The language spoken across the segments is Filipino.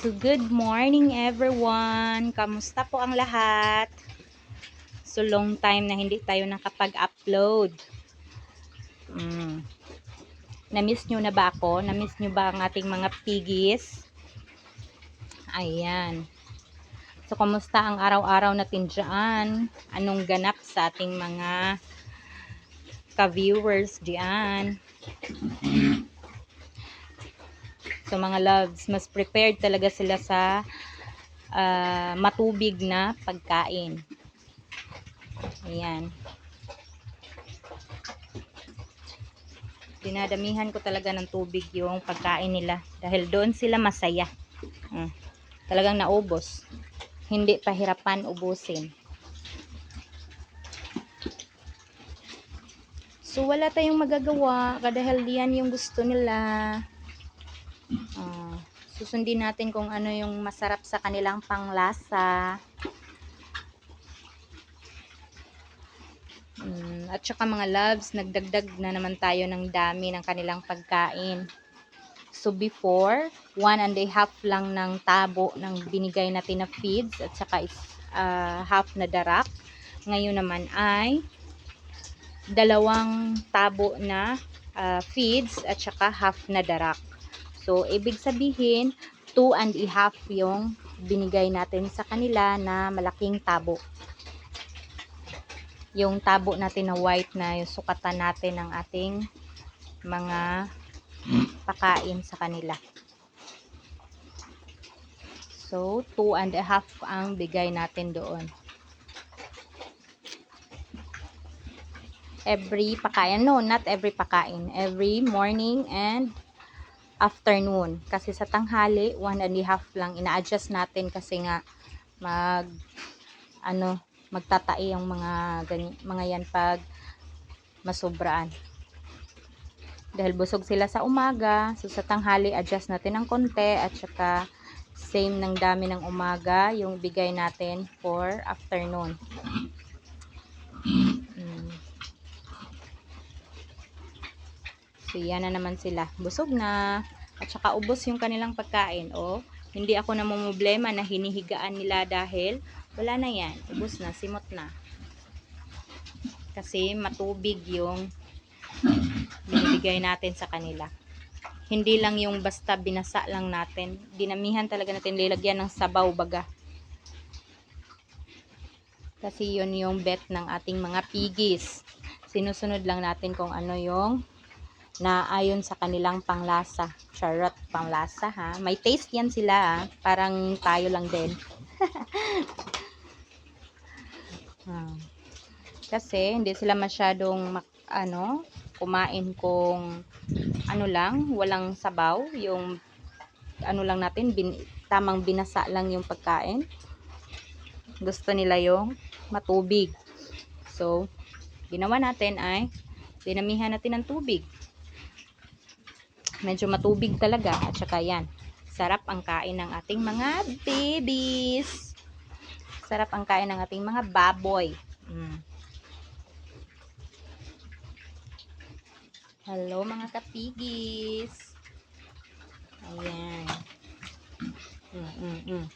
So, good morning everyone. Kamusta po ang lahat? So, long time na hindi tayo nakapag-upload. Mm. Na-miss nyo na ba ako? Na-miss nyo ba ang ating mga piggies? Ayan. So, kamusta ang araw-araw natin dyan? Anong ganap sa ating mga ka-viewers dyan? So mga loves, mas prepared talaga sila sa ah, matubig na pagkain. Ayan. Dinadamihan ko talaga ng tubig yung pagkain nila dahil doon sila masaya. Mm. Talagang naubos. Hindi pahirapan ubusin. So wala tayong magagawa dahil yan yung gusto nila. Ah, susundin natin kung ano yung masarap sa kanilang panglasa. Mm, at saka mga loves, nagdagdag na naman tayo ng dami ng kanilang pagkain. So before, one and a half lang ng tabo ng binigay natin na feeds at saka is, ah, half na darak. Ngayon naman ay dalawang tabo na ah, feeds at saka half na darak. So, ibig sabihin, two and a half yung binigay natin sa kanila na malaking tabo. Yung tabo natin na white na yung sukatan natin ng ating mga pakain sa kanila. So, two and a half ang bigay natin doon. Every pakain, no, not every pakain. Every morning and afternoon. Kasi sa tanghali, one and a half lang. Ina-adjust natin kasi nga mag ano, magtatai ang mga ganyan, mga yan pag masubraan. Dahil busog sila sa umaga, so sa tanghali adjust natin ng konti at saka same ng dami ng umaga yung bigay natin for afternoon. So, yan na naman sila. Busog na. At saka ubos yung kanilang pagkain. O, hindi ako namumblema na hinihigaan nila dahil wala na yan. Ubos na. Simot na. Kasi matubig yung binibigay natin sa kanila. Hindi lang yung basta binasa lang natin. Dinamihan talaga natin lilagyan ng sabaw baga. Kasi yun yung bet ng ating mga piggies. Sinusunod lang natin kung ano yung na ayon sa kanilang panglasa. Charot, panglasa ha. May taste yan sila ha. Parang tayo lang din. Hmm. Kasi hindi sila masyadong mak- ano, kumain kung ano lang, walang sabaw, yung ano lang natin, bin, tamang binasa lang yung pagkain. Gusto nila yung matubig. So, ginawa natin ay dinamihan natin ng tubig medyo matubig talaga at saka yan sarap ang kain ng ating mga babies. Sarap ang kain ng ating mga baboy. Mm. hello mga kapigis. Ayan. Mm, mm, mm.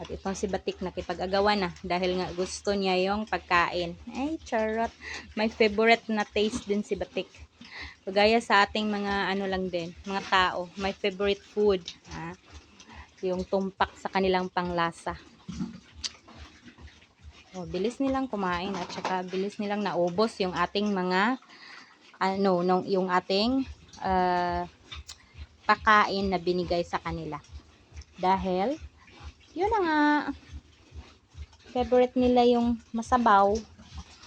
at itong si Batik nakipag-agawa na dahil nga gusto niya yung pagkain. Ay charot. My favorite na taste din si Batik Kagaya sa ating mga ano lang din, mga tao, my favorite food, ha? yung tumpak sa kanilang panglasa. O, bilis nilang kumain at saka bilis nilang naubos yung ating mga ano, nung, yung ating uh, pakain na binigay sa kanila. Dahil, yun na nga, favorite nila yung masabaw.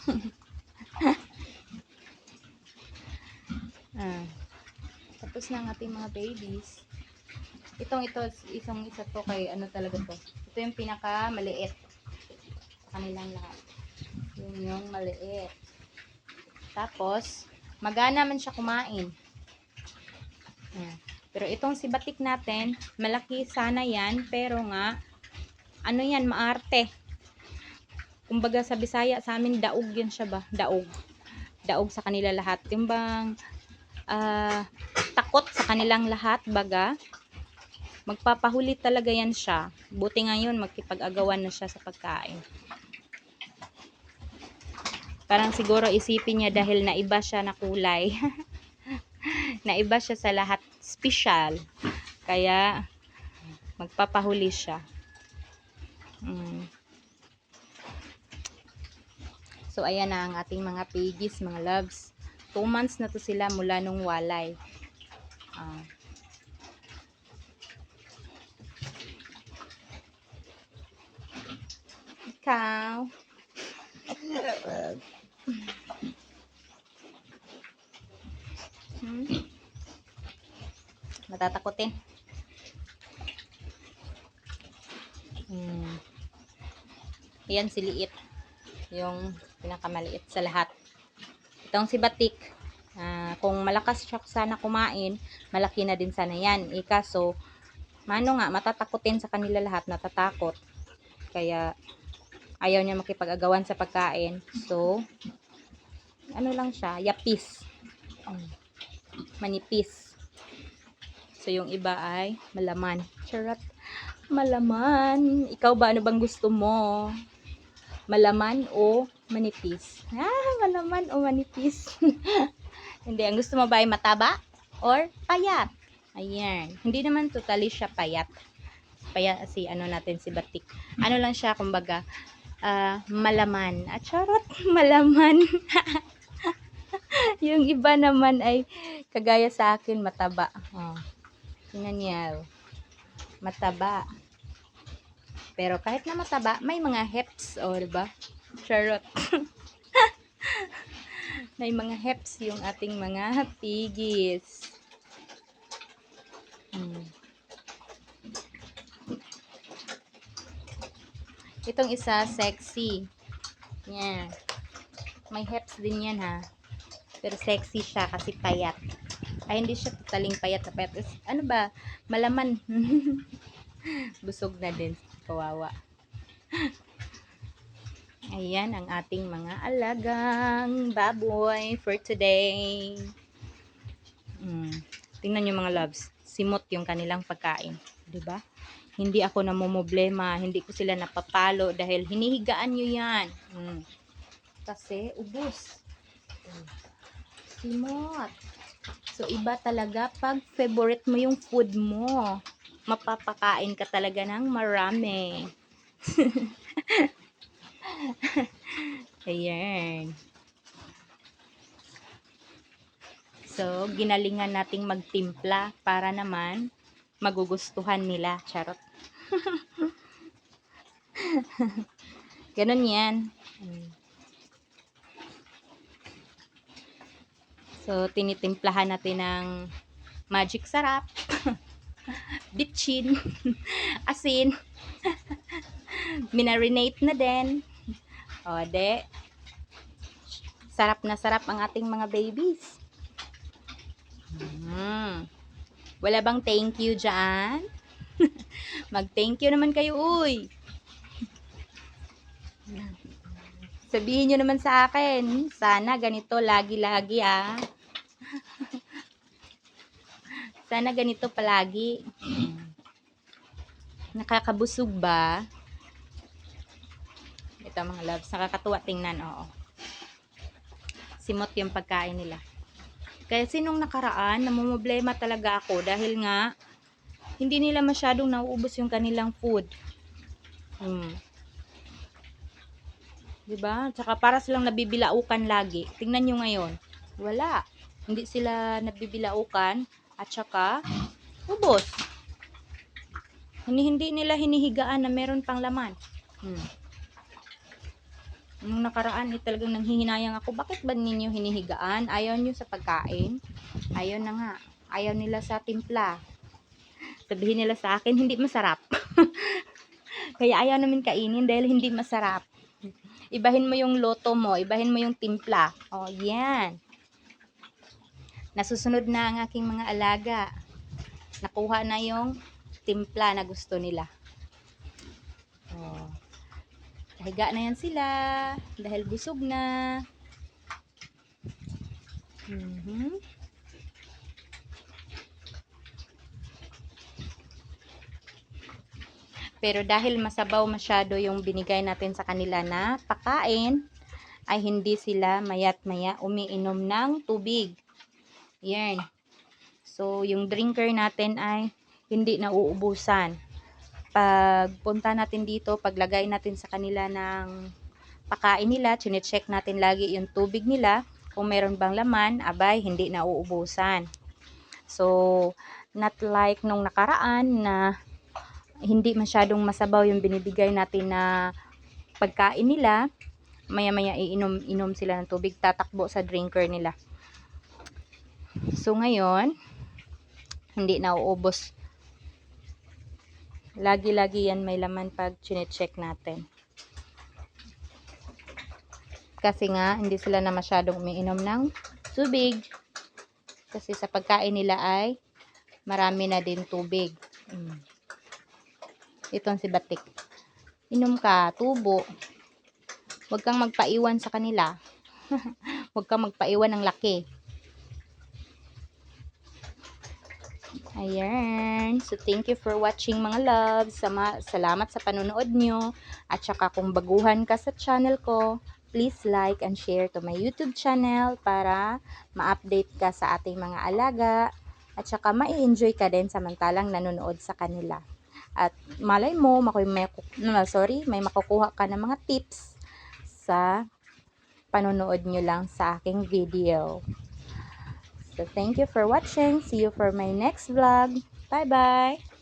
Ah. Tapos na ang ating mga babies. Itong ito, isang isa to kay ano talaga to. Ito yung pinaka maliit. Kanilang lahat. Yung yung maliit. Tapos, magana man siya kumain. Ayan. Pero itong si batik natin, malaki sana yan, pero nga, ano yan, maarte. Kumbaga sa Bisaya, sa amin, daog yan siya ba? Daog. Daog sa kanila lahat. Yung bang, ah, takot sa kanilang lahat baga Magpapahuli talaga yan siya. Buti ngayon, magkipag-agawan na siya sa pagkain. Parang siguro isipin niya dahil naiba siya na kulay. naiba siya sa lahat special. Kaya, magpapahuli siya. Mm. So, ayan na ang ating mga piggies, mga loves. Two months na to sila mula nung walay. Ah. Ikaw. Hmm? Matatakotin. Hmm. Ayan si Liit. Yung pinakamaliit sa lahat. Itong si Batik. ah, kung malakas siya sana kumain, malaki na din sana yan. Eh, kaso, mano nga, matatakotin sa kanila lahat, natatakot. Kaya, ayaw niya makipag-agawan sa pagkain. So, ano lang siya, yapis. Manipis. So, yung iba ay malaman. Charot. Malaman. Ikaw ba, ano bang gusto mo? Malaman o manipis? Ah, malaman o manipis. Hindi, ang gusto mo ba ay mataba or payat? Ayan. Hindi naman totally siya payat. Payat si ano natin si Batik. Ano lang siya kumbaga ah, malaman. At charot, malaman. yung iba naman ay kagaya sa akin mataba. Oh. Tingnan oh. Mataba. Pero kahit na mataba, may mga heps, o, oh, diba? Charot. may mga heps yung ating mga piggies. Hmm. Itong isa, sexy. Yan. May heps din yan, ha? Pero sexy siya kasi payat. Ay, hindi siya totaling payat na payat. Ano ba? Malaman. Busog na din. Kawawa. Ayan ang ating mga alagang baboy for today. Mm. Tingnan nyo mga loves. Simot yung kanilang pagkain. ba? Hindi ako namumblema. Hindi ko sila napapalo dahil hinihigaan nyo yan. Mm. Kasi ubos. Mm. Simot. So, iba talaga pag favorite mo yung food mo. Mapapakain ka talaga ng marami. Ayan. So, ginalingan nating magtimpla para naman magugustuhan nila. Charot. Ganon yan. So, tinitimplahan natin ng magic sarap, bitchin, asin, minarinate na din. O, de, sarap na sarap ang ating mga babies. Mm. Wala bang thank you dyan? Mag-thank you naman kayo, uy. Sabihin nyo naman sa akin, sana ganito lagi-lagi ah. sana ganito palagi. Nakakabusog ba? Ito mga loves, nakakatuwa tingnan, oo. Simot yung pagkain nila. Kaya sinong nakaraan, namumblema talaga ako dahil nga, hindi nila masyadong nauubos yung kanilang food. Hmm. 'Di ba? Tsaka para silang nabibilaukan lagi. Tingnan nyo ngayon. Wala. Hindi sila nabibilaukan at saka ubos. Hindi, hindi nila hinihigaan na meron pang laman. Hmm. Nung nakaraan, eh, talagang nanghihinayang ako. Bakit ba ninyo hinihigaan? Ayaw nyo sa pagkain? Ayaw na nga. Ayaw nila sa timpla. Sabihin nila sa akin, hindi masarap. Kaya ayaw namin kainin dahil hindi masarap. Ibahin mo yung loto mo, ibahin mo yung timpla. Oh, yan. Nasusunod na ang aking mga alaga. Nakuha na yung timpla na gusto nila. Oh. Higa na yan sila dahil busog na. Mhm. Pero dahil masabaw masyado yung binigay natin sa kanila na pakain, ay hindi sila mayat maya umiinom ng tubig. Yan. So, yung drinker natin ay hindi na uubusan. Pag punta natin dito, paglagay natin sa kanila ng pakain nila, chinecheck natin lagi yung tubig nila. Kung meron bang laman, abay, hindi na uubusan. So, not like nung nakaraan na hindi masyadong masabaw yung binibigay natin na pagkain nila. Maya-maya iinom inom sila ng tubig, tatakbo sa drinker nila. So, ngayon, hindi na uubos. Lagi-lagi yan may laman pag chinecheck natin. Kasi nga, hindi sila na masyadong umiinom ng tubig. Kasi sa pagkain nila ay marami na din tubig. Mm. Itong si Batik. Inom ka, tubo. Huwag kang magpaiwan sa kanila. Huwag kang magpaiwan ng laki. Ayan. So, thank you for watching mga loves. Sama, salamat sa panonood nyo. At saka kung baguhan ka sa channel ko, please like and share to my YouTube channel para ma-update ka sa ating mga alaga. At saka ma-enjoy ka din samantalang nanonood sa kanila. At malay mo, makoy, may, sorry, may makukuha ka ng mga tips sa panonood nyo lang sa aking video. So, thank you for watching. See you for my next vlog. Bye-bye!